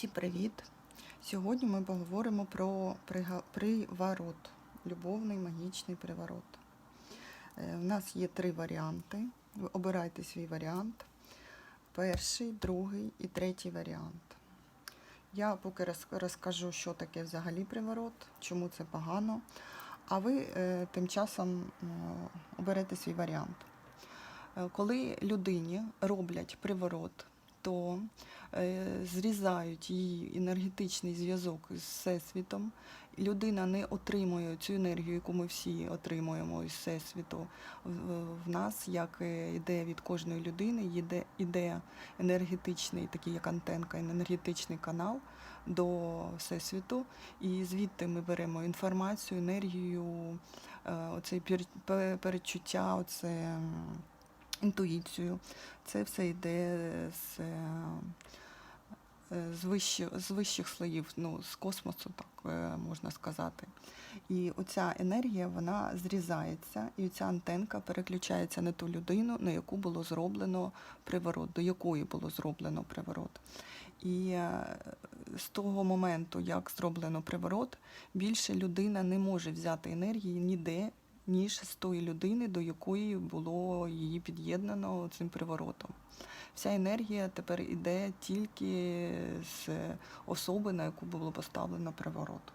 Всім привіт! Сьогодні ми поговоримо про приворот, любовний магічний приворот. Е, У нас є три варіанти. Ви обирайте свій варіант. Перший, другий і третій варіант. Я поки розкажу, що таке взагалі приворот, чому це погано. А ви е, тим часом е, оберете свій варіант. Е, Коли людині роблять приворот, то е, зрізають її енергетичний зв'язок з Всесвітом. Людина не отримує цю енергію, яку ми всі отримуємо із Всесвіту. В, нас, як е, йде від кожної людини, іде енергетичний, такий як антенка, енергетичний канал до Всесвіту. І звідти ми беремо інформацію, енергію, е, пер- перечуття, оце. Інтуїцію. Це все йде з, е, з, вищих, з вищих слоїв, ну, з космосу, так е, можна сказати. І оця енергія вона зрізається, і ця антенка переключається на ту людину, на яку було зроблено приворот, до якої було зроблено приворот. І е, з того моменту, як зроблено приворот, більше людина не може взяти енергії ніде, ніж з тої людини, до якої було її під'єднано цим приворотом. Вся енергія тепер іде тільки з особи, на яку було поставлено приворот.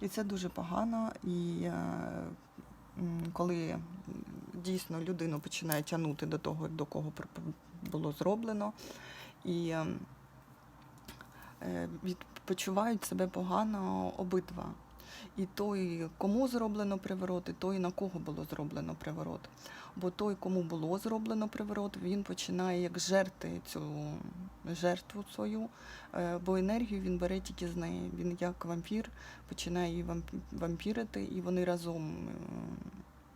І це дуже погано. І е, коли дійсно людину починає тягнути до того, до кого було зроблено, і ем, е, почувають себе погано обидва. І той, кому зроблено приворот, і той, на кого було зроблено приворот. Бо той, кому було зроблено приворот, він починає як жерти цю жертву свою, е, бо енергію він бере тільки з неї. Він як вампір починає її вамп- вампірити, і вони разом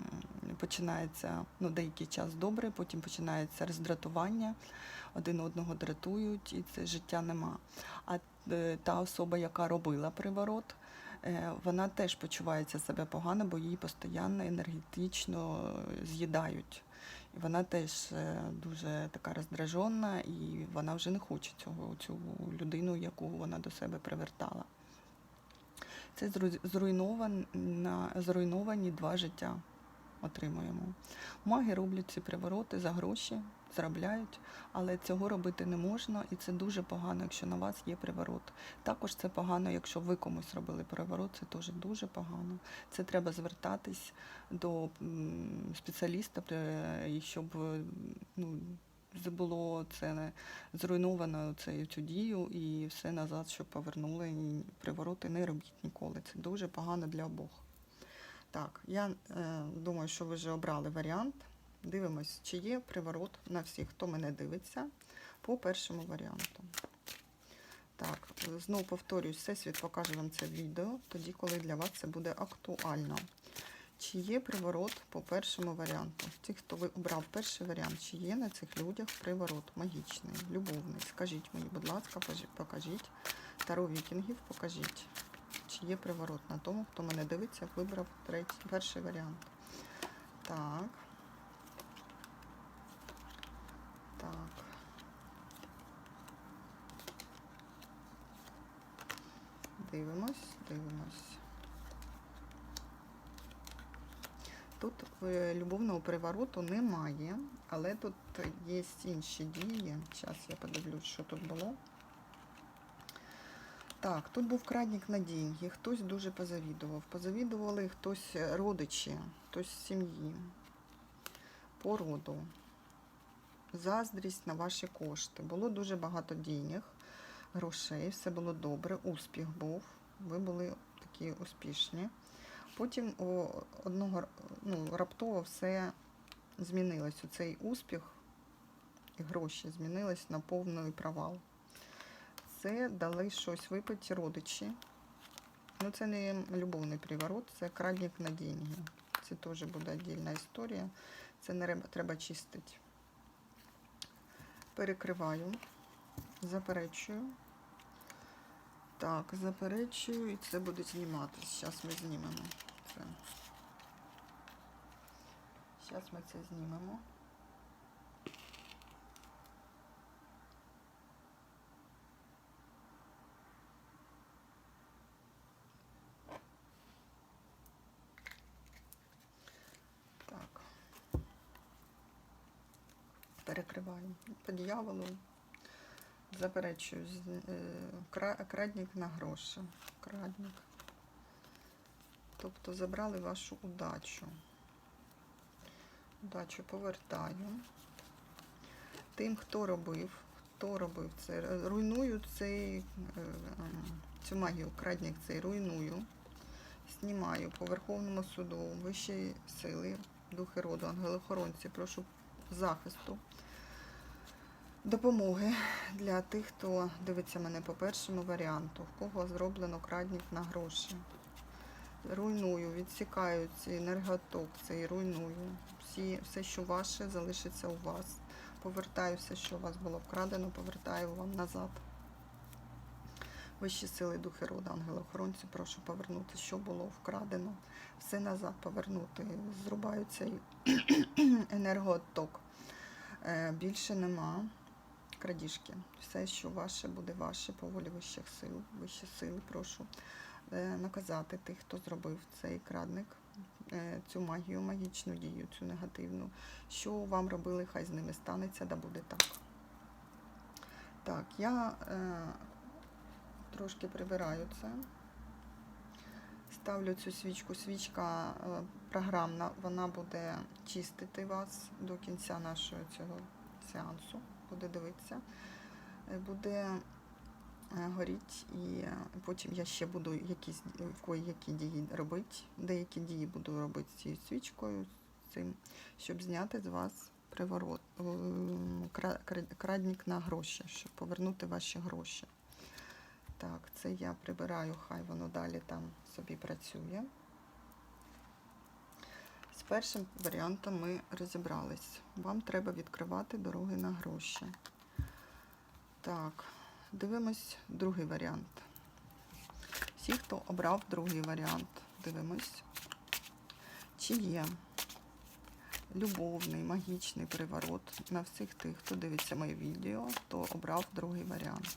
м, починається ну, деякий час добре, потім починається роздратування, один одного дратують, і це життя нема. А е, та особа, яка робила приворот, е, вона теж почувається себе погано, бо її постійно енергетично е, з'їдають. І вона теж е, дуже така роздражена, і вона вже не хоче цього, цю людину, яку вона до себе привертала. Це зру- зруйнована, зруйновані два життя отримуємо. Маги роблять ці привороти за гроші, заробляють, але цього робити не можна, і це дуже погано, якщо на вас є приворот. Також це погано, якщо ви комусь робили приворот, це теж дуже погано. Це треба звертатись до спеціаліста, щоб ну, було це зруйновано це, цю дію і все назад, щоб повернули. І привороти не робіть ніколи. Це дуже погано для обох. Так, я е, думаю, що ви вже обрали варіант. Дивимось, чи є приворот на всіх, хто мене дивиться, по першому варіанту. Так, знову повторюсь, Всесвіт покаже вам це відео, тоді, коли для вас це буде актуально. Чи є приворот по першому варіанту? Ті, хто ви обрав перший варіант, чи є на цих людях приворот магічний, любовний? Скажіть мені, будь ласка, покажіть. Таро вікінгів покажіть. Чи є приворот на тому, хто мене дивиться, вибрав третій, перший варіант. Так. Так. Дивимось, дивимось. Тут е, любовного привороту немає, але тут є інші дії. Зараз я подивлюсь, що тут було. Так, тут був крадник на деньги, хтось дуже позавідував. Позавідували хтось е, родичі, хтось сім'ї, по роду. Заздрість на ваші кошти. Було дуже багато денег, грошей, все було добре, успіх був. Ви були такі успішні. Потім одного ну, раптово все змінилось. Цей успіх і гроші змінились на повний провал. Це дали щось випити родичі. Ну, це не любовний приворот, це крадник на деньги. Це теж буде віддільна історія. Це не реб- треба чистити. Перекриваю, заперечую. Так, заперечую, і це буде зніматися. Зараз ми знімемо це. Зараз ми це знімемо. Перекриваю. По дьяволу заперечую. е, кра- Крадник на гроші. Крадник. Тобто забрали вашу удачу. Удачу повертаю. Тим, хто робив, хто робив це, е, руйную цей, е, ем, цю магію, крадник цей руйную. Знімаю по Верховному суду вищі сили, духи роду, ангелохоронці, прошу захисту, допомоги для тих, хто дивиться мене по першому варіанту, в кого зроблено крадник на гроші. Руйную, відсікаю цей енерготок, цей руйную. Всі, все, що ваше, залишиться у вас. Повертаю все, що у вас було вкрадено, повертаю вам назад. Вищі сили, духи роду, ангели-охоронці, прошу повернути, що було вкрадено, все назад повернути. Зрубаю цей енергоотток. Е, Більше нема крадіжки. Все, що ваше, буде ваше по волі вищих сил. Вищі сили, прошу е, наказати тих, хто зробив цей крадник, е, цю магію, магічну дію, цю негативну. Що вам робили, хай з ними станеться, да буде так. Так, я е, трошки прибираю це. Ставлю цю свічку. Свічка е, програмна, вона буде чистити вас до кінця нашого цього сеансу. Буде дивитися. Е, Буде е, горіть, і е, потім я ще буду якісь які дії робити. Деякі дії буду робити з цією свічкою, цим, щоб зняти з вас приворот, е, кра- кра- крадник на гроші, щоб повернути ваші гроші. Так, це я прибираю, хай воно далі там собі працює. Першим варіантом ми розібрались. Вам треба відкривати дороги на гроші. Так, дивимось другий варіант. Всі, хто обрав другий варіант, дивимось, чи є любовний, магічний приворот на всіх тих, хто дивиться моє відео, хто обрав другий варіант.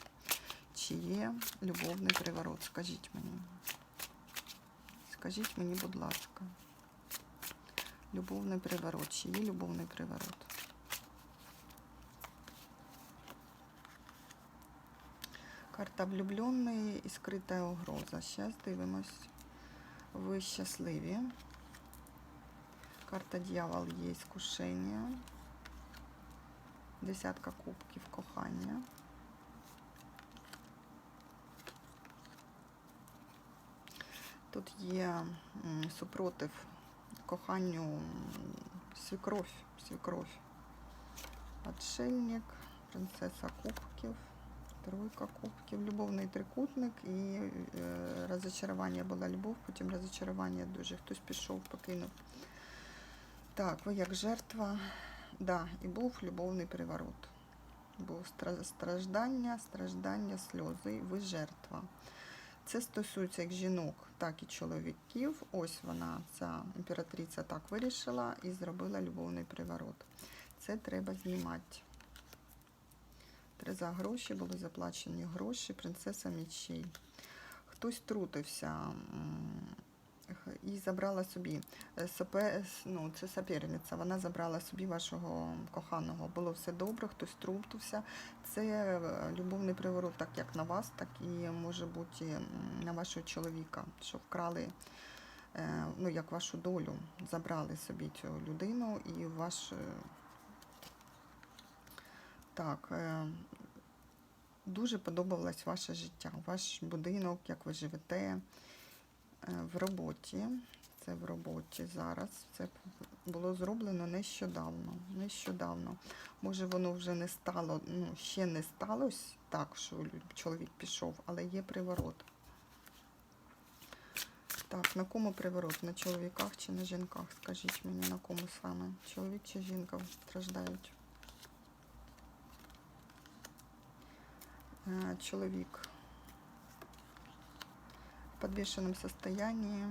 Чи є любовний приворот? Скажіть мені. Скажіть мені, будь ласка. Любовний приворот. Чи є любовний приворот? Карта влюблений і скрита угроза. Зараз дивимось. Ви щасливі. Карта дьявол є іскушення. Десятка кубків кохання. Тут є супротив коханню м, свекровь, свекровь. Отшельник, принцеса кубків, тройка кубків, любовний трикутник і е, розочарування була любов, потім розочарування дуже. Хтось пішов, покинув. Так, ви як жертва. Да, і був любовний переворот. Був страждання, страждання, сльози, ви жертва. Це стосується як жінок, так і чоловіків. Ось вона, ця імператриця, так вирішила і зробила любовний приворот. Це треба знімати. Три за гроші були заплачені гроші, принцеса мічей. Хтось трутився і забрала собі. Е, сопе- ну, це соперниця, вона забрала собі вашого коханого. Було все добре, хтось трутився. Це е, любовний приворот, так як на вас, так і може бути на вашого чоловіка, що вкрали е, ну, як вашу долю, забрали собі цю людину і ваш. е, Так, е, дуже подобалось ваше життя, ваш будинок, як ви живете е, в роботі. Це в роботі зараз. Це було зроблено нещодавно. Нещодавно. Може, воно вже не стало, ну, ще не сталося так, що чоловік пішов, але є приворот. Так, на кому приворот? На чоловіках чи на жінках? Скажіть мені, на кому саме? Чоловік чи жінка страждають? Е, Чоловік в підвішеному состоянні.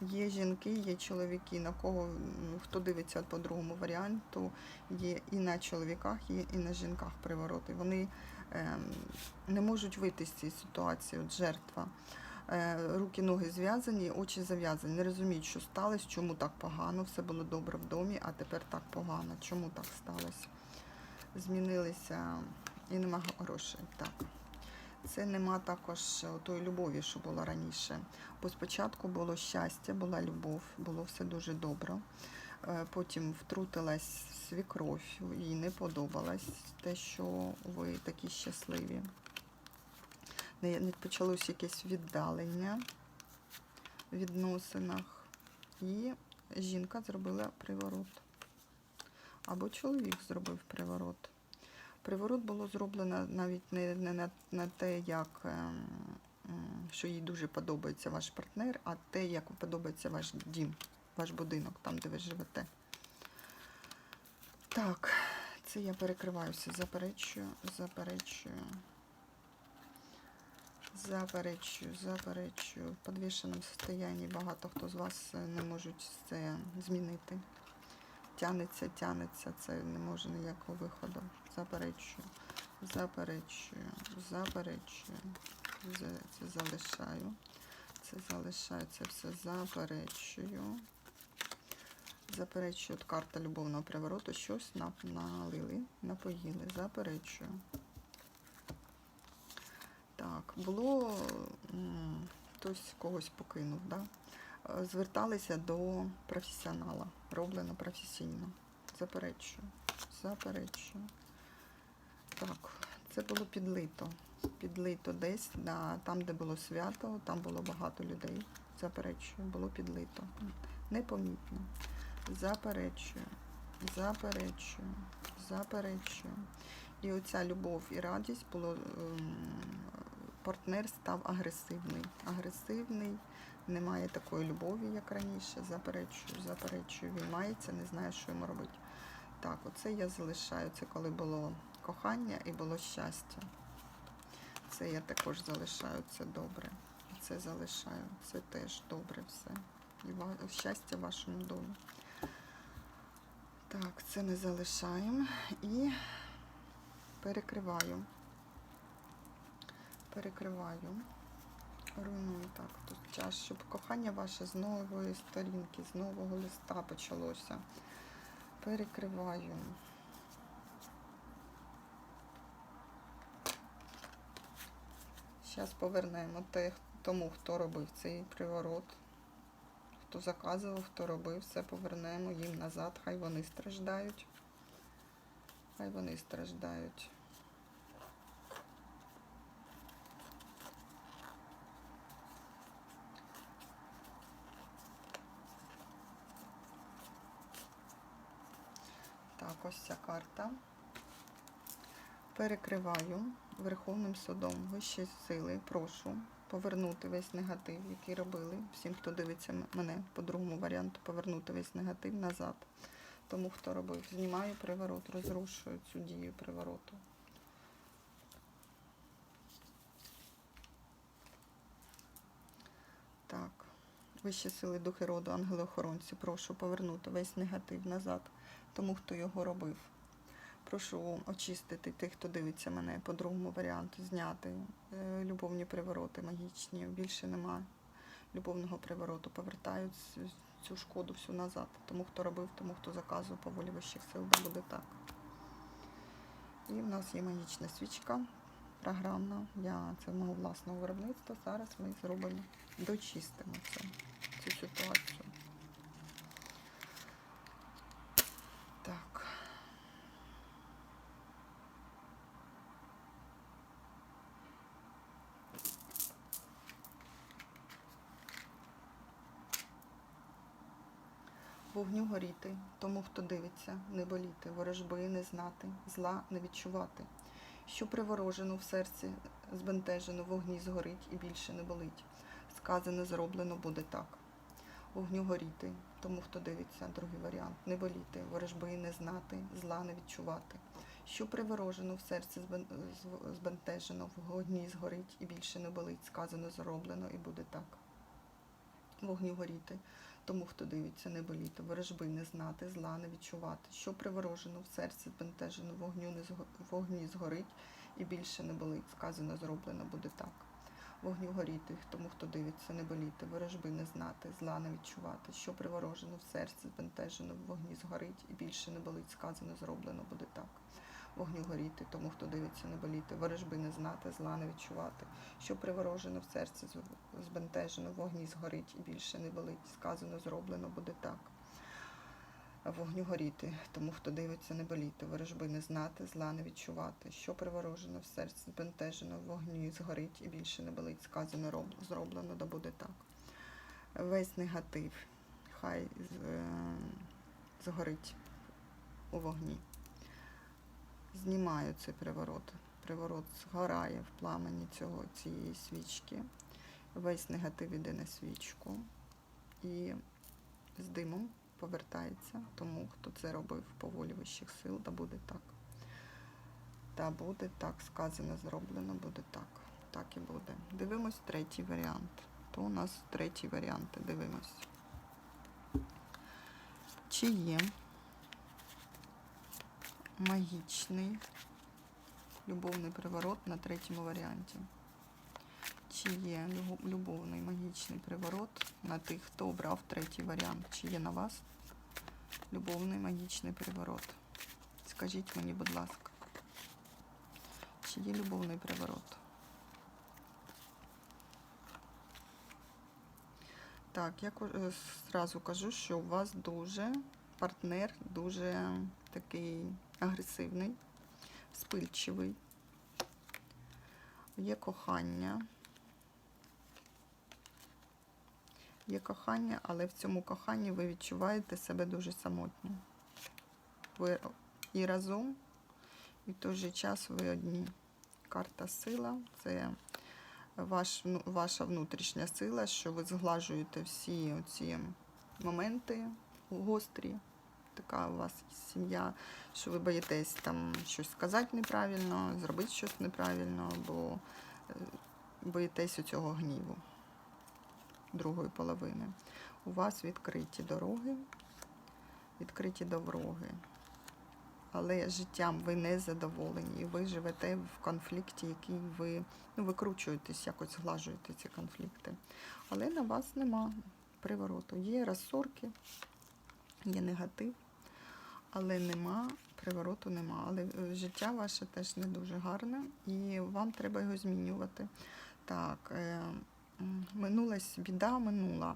Є жінки, є чоловіки, на кого хто дивиться по другому варіанту, є і на чоловіках, є і на жінках привороти. Вони ем, не можуть вийти з цієї ситуації, от жертва. Е, руки, ноги зв'язані, очі зав'язані. Не розуміють, що сталося, чому так погано, все було добре в домі, а тепер так погано. Чому так сталося? змінилися і нема грошей. Так. Це нема також тої любові, що була раніше. Бо спочатку було щастя, була любов, було все дуже добре. Е, Потім втрутилась свікров, їй не подобалось те, що ви такі щасливі. Не Почалось якесь віддалення в відносинах. І жінка зробила приворот. Або чоловік зробив приворот. Приворот було зроблено навіть не, на, на те, як ем, що їй дуже подобається ваш партнер, а те, як подобається ваш дім, ваш будинок, там, де ви живете. Так, це я перекриваюся, заперечую, заперечую. Заперечую, заперечую. В підвішеному стані багато хто з вас е, не можуть це змінити. Тянеться, тянеться, це не може ніякого виходу. Заперечую, заперечую, заперечую. Це, залишаю. Це залишаю, це все заперечую. Заперечую от карта любовного привороту. Щось налили, напоїли. Заперечую. Так, було хтось когось покинув, да? Зверталися до професіонала, роблено професійно. Заперечую, заперечую. Так, це було підлито. Підлито десь, да, там, де було свято, там було багато людей. Заперечую, було підлито. Непомітно. Заперечую, заперечую, заперечую. І оця любов і радість було. ем, партнер став агресивний. Агресивний, немає такої любові, як раніше. Заперечую, заперечую, він мається, не знає, що йому робити. Так, оце я залишаю. Це коли було кохання і було щастя. Це я також залишаю, це добре. Це залишаю, це теж добре все. І щастя в вашому домі. Так, це не залишаємо і перекриваю. Перекриваю. Руйную так тут час, щоб кохання ваше з нової сторінки, з нового листа почалося. Перекриваю. Зараз повернемо те, тому, хто робив цей приворот. Хто заказував, хто робив, все повернемо їм назад. Хай вони страждають. Хай вони страждають. Так, ось ця карта. Перекриваю Верховним судом вищі сили. Прошу повернути весь негатив, який робили. Всім, хто дивиться мене по другому варіанту, повернути весь негатив назад. Тому, хто робив, знімаю приворот, розрушую цю дію привороту. Так. Вищі сили духи роду, ангели-охоронці, прошу повернути весь негатив назад тому, хто його робив. Прошу очистити тих, хто дивиться мене по другому варіанту, зняти е, любовні привороти магічні. Більше нема любовного привороту. Повертають цю шкоду всю назад. Тому, хто робив, тому, хто заказував по волі вищих сил, да буде так. І в нас є магічна свічка програмна. Я це мого власного виробництва. Зараз ми зробимо, дочистимо це, цю ситуацію. Так. Вогню горіти, тому хто дивиться, не боліти, ворожби не знати, зла не відчувати. Що приворожено в серці, збентежено, вогні згорить і більше не болить. Сказане, зроблено буде так. Вогню горіти, тому хто дивиться, другий варіант. Не боліти, ворожби не знати, зла не відчувати. Що приворожено в серці збентежено, в вогні згорить і більше не болить. Сказано, зроблено і буде так. Вогню горіти, тому хто дивиться, не боліти, ворожби не знати, зла не відчувати. Що приворожено в серці збентежено, вогню не зго... вогні згорить і більше не болить. Сказано, зроблено буде так. Вогню горіти, тому хто дивиться, не боліти, ворожби не знати, зла не відчувати. Що приворожено в серці збентежено, вогні згорить і більше не болить. Сказано, зроблено буде так. Вогню горіти, тому хто дивиться, не боліти, ворожби не знати, зла не відчувати. Що приворожено в серці, збентежено, вогні згорить і більше не болить. Сказано, зроблено буде так. Вогню горіти, тому хто дивиться, не боліти, ворожби не знати, зла не відчувати. Що приворожено в серці, збентежено, в вогні згорить і більше не болить. Сказано, зроблено, да буде так. Весь негатив хай е, згорить у вогні. Знімаю цей приворот. Приворот згорає в пламені цього, цієї свічки. Весь негатив іде на свічку. І з димом повертається тому, хто це робив по волі вищих сил, да буде так. Та буде так, сказано, зроблено, буде так. Так і буде. Дивимось третій варіант. То у нас третій варіант. Дивимось. Чи є магічний любовний приворот на третьому варіанті? Чи є любовний магічний приворот на тих, хто обрав третій варіант? Чи є на вас любовний магічний приворот? Скажіть мені, будь ласка, чи є любовний приворот? Так, я е, зразу кажу, що у вас дуже партнер дуже такий агресивний, спильчивий. Є кохання. Є кохання, але в цьому коханні ви відчуваєте себе дуже самотньо. Ви і разом, і в той же час ви одні. Карта сила це ваш, ваша внутрішня сила, що ви зглажуєте всі ці моменти гострі. Така у вас сім'я, що ви боїтесь там щось сказати неправильно, зробити щось неправильно, або е, боїтесь цього гніву другої половини. У вас відкриті дороги, відкриті дороги. Але життям ви не задоволені, і ви живете в конфлікті, який ви ну, викручуєтесь, якось зглажуєте ці конфлікти. Але на вас нема привороту. Є розсорки, є негатив, але нема, привороту нема. Але е, життя ваше теж не дуже гарне, і вам треба його змінювати. Так, е, минулась біда минула.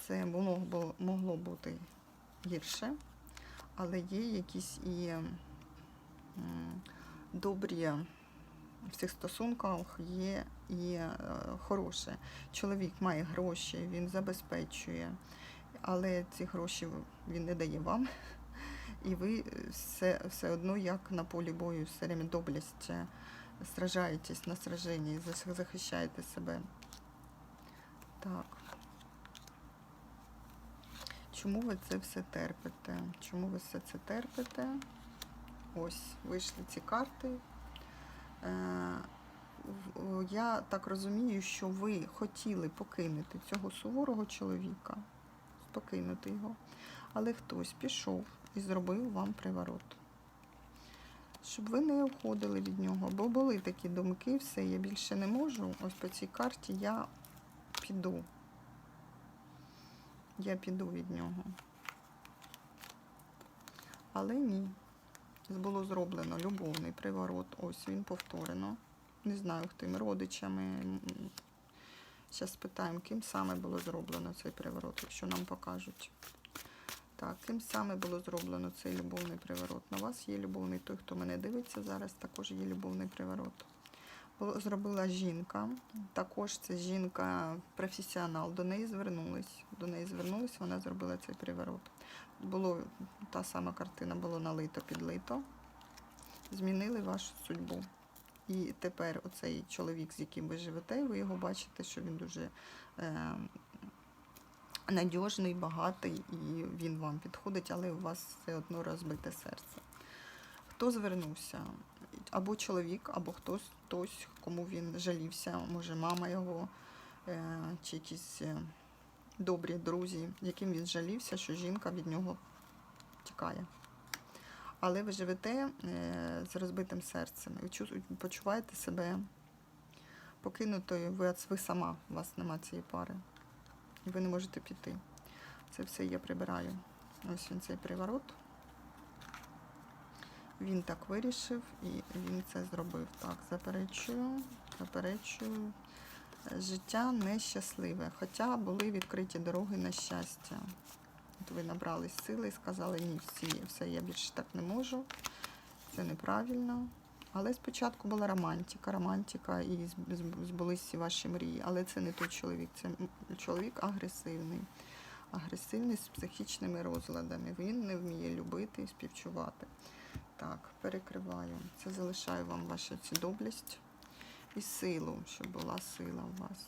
Це було, могло бути гірше, але є якісь і добрі в цих стосунках є і е, хороше. Чоловік має гроші, він забезпечує, але ці гроші він не дає вам. І ви все, все одно, як на полі бою, все время доблесть е, сражаєтесь на сраженні, зах- захищаєте себе. Так. Чому ви це все терпите? Чому ви все це терпите? Ось, вийшли ці карти. Е, Я так розумію, що ви хотіли покинути цього суворого чоловіка, покинути його, але хтось пішов і зробив вам приворот. Щоб ви не уходили від нього, бо були такі думки, все, я більше не можу. Ось по цій карті я піду. Я піду від нього. Але ні. Було зроблено любовний приворот. Ось він повторено. Не знаю, хтим родичами. Зараз спитаємо, ким саме було зроблено цей приворот, якщо нам покажуть. Так, ким саме було зроблено цей любовний приворот? На вас є любовний той, хто мене дивиться зараз, також є любовний приворот. Зробила жінка. Також це жінка професіонал. До неї звернулись. До неї звернулись, вона зробила цей приворот. Було та сама картина, було налито, підлито. Змінили вашу судьбу. І тепер оцей чоловік, з яким ви живете, ви його бачите, що він дуже е, надіжний, багатий, і він вам підходить, але у вас все одно розбите серце. Хто звернувся? Або чоловік, або хтось, хтось кому він жалівся, може мама його, е, чи якісь е, добрі друзі, яким він жалівся, що жінка від нього тікає. Але ви живете е, з розбитим серцем, чу- почуваєте себе покинутою, ви, ви сама, у вас нема цієї пари. І ви не можете піти. Це все я прибираю. Ось він цей приворот. Він так вирішив і він це зробив. Так, заперечую, заперечую. Життя нещасливе, хоча були відкриті дороги на щастя. От ви набрались сили і сказали, ні, всі, все, я більше так не можу. Це неправильно. Але спочатку була романтика, романтика і зб- зб- збулись всі ваші мрії. Але це не той чоловік, це чоловік агресивний. Агресивний з психічними розладами. Він не вміє любити і співчувати. Так, перекриваю. Це залишаю вам вашу цю доблесть і силу, щоб була сила у вас.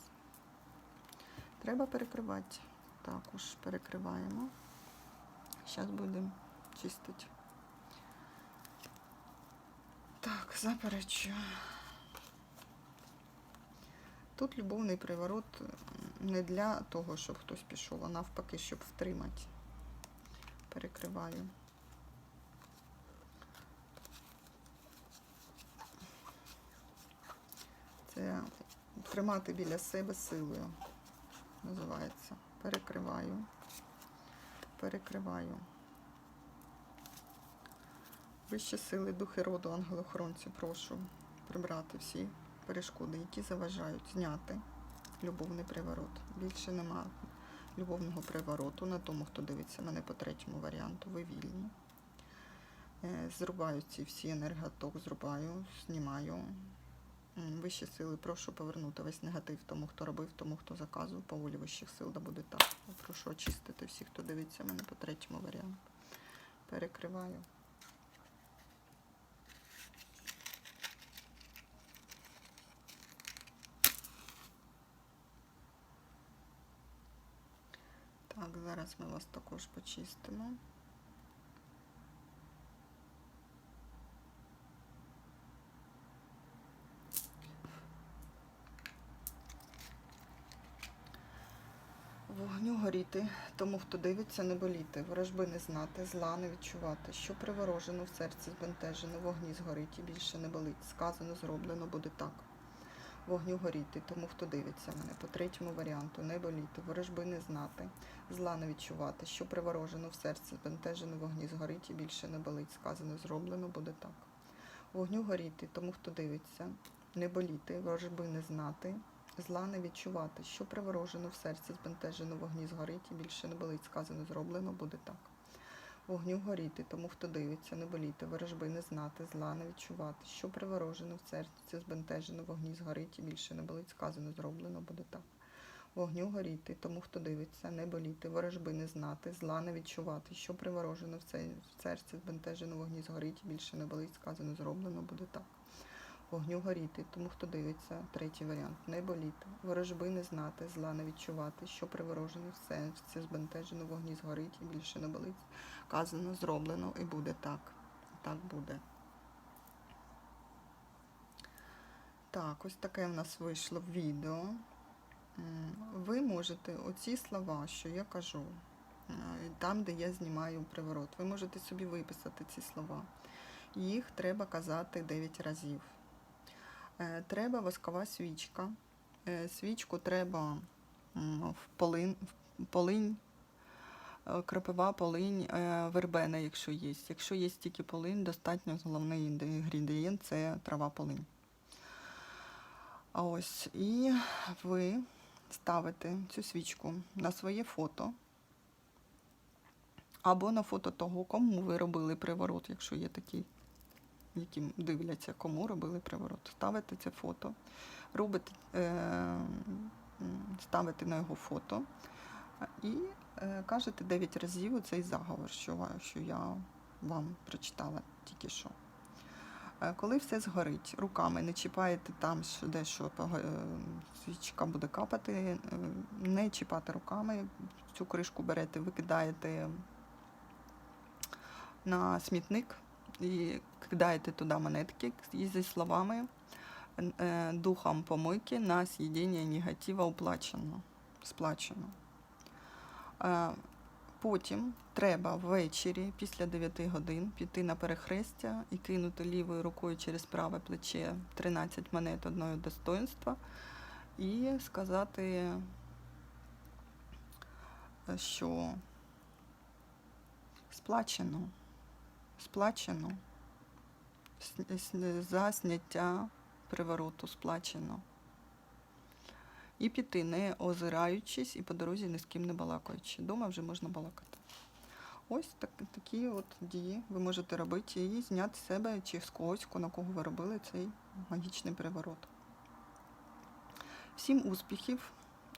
Треба перекривати. Також перекриваємо. Зараз будемо чистити. Так, заперечую. Тут любовний приворот не для того, щоб хтось пішов, а навпаки, щоб втримати. Перекриваю. Це тримати біля себе силою. Називається. Перекриваю. Перекриваю. Вищі сили, духи роду, ангелохоронці, прошу прибрати всі перешкоди, які заважають зняти любовний приворот. Більше нема любовного привороту на тому, хто дивиться мене по третьому варіанту. Ви вільні. Е, Зрубаю ці всі енерготок, зрубаю, знімаю. Вищі сили, прошу повернути весь негатив тому, хто робив, тому, хто заказував по волі вищих сил, да буде так. Прошу очистити всіх, хто дивиться мене по третьому варіанту. Перекриваю. Так, зараз ми вас також почистимо. Вогню горіти, тому хто дивиться, не боліти, ворожби не знати, зла не відчувати, що приворожено в серці збентежено, вогні згорить і більше не болить. Сказано, зроблено буде так. Вогню горіти, тому хто дивиться мене по третьому варіанту, не боліти, ворожби не знати, зла не відчувати, що приворожено в серці збентежено, вогні згорить і більше не болить. Сказано, зроблено буде так. Вогню горіти, тому хто дивиться, не боліти, ворожби не знати, Зла не відчувати, що приворожено в серці, збентежено вогні згорить і більше не болить. Сказано, зроблено буде так. Вогню горіти, тому хто дивиться, не боліти, ворожби не знати, зла не відчувати, що приворожено в серці, збентежено вогні згорить і більше не болить. Сказано, зроблено буде так. Вогню горіти, тому хто дивиться, не боліти, ворожби не знати, зла не відчувати, що приворожено в серці, збентежено вогні згорить і більше не болить. Сказано, зроблено буде так вогню горіти, тому хто дивиться, третій варіант, не боліти, ворожби не знати, зла не відчувати, що приворожено в серці, збентежено, вогні згорить і більше не болить. Казано, зроблено і буде так. Так буде. Так, ось таке в нас вийшло відео. Ви можете оці слова, що я кажу, е, там, де я знімаю приворот, ви можете собі виписати ці слова. Їх треба казати 9 разів. Е, Треба воскова свічка. Е, Свічку треба в полин, в полинь, е, кропива, полинь, вербена, якщо є. Якщо є тільки полинь, достатньо головний інгредієнт це трава полинь. А ось і ви ставите цю свічку на своє фото. Або на фото того, кому ви робили приворот, якщо є такі які дивляться, кому робили приворот. Ставите це фото, робите, ставите на його фото і е, кажете 9 разів цей заговор, що, що я вам прочитала тільки що. Е, Коли все згорить, руками не чіпаєте там, що дещо е, свічка буде капати, не чіпати руками, цю кришку берете, викидаєте на смітник і кидаєте туди монетки і зі словами е, духом помойки на з'їдіння негатива оплачено, сплачено. Е, Потім треба ввечері після 9 годин піти на перехрестя і кинути лівою рукою через праве плече 13 монет одного достоинства і сказати, е, що сплачено, сплачено, за зняття привороту сплачено. І піти, не озираючись, і по дорозі ні з ким не балакаючи. Дома вже можна балакати. Ось так, такі от дії ви можете робити і зняти з себе чи з когось, на кого ви робили цей магічний переворот. Всім успіхів!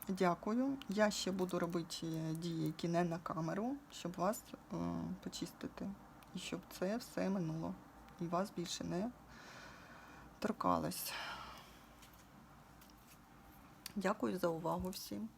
Дякую. Я ще буду робити дії, які не на камеру, щоб вас е, почистити. І щоб це все минуло. І вас більше не торкалось. Дякую за увагу всім.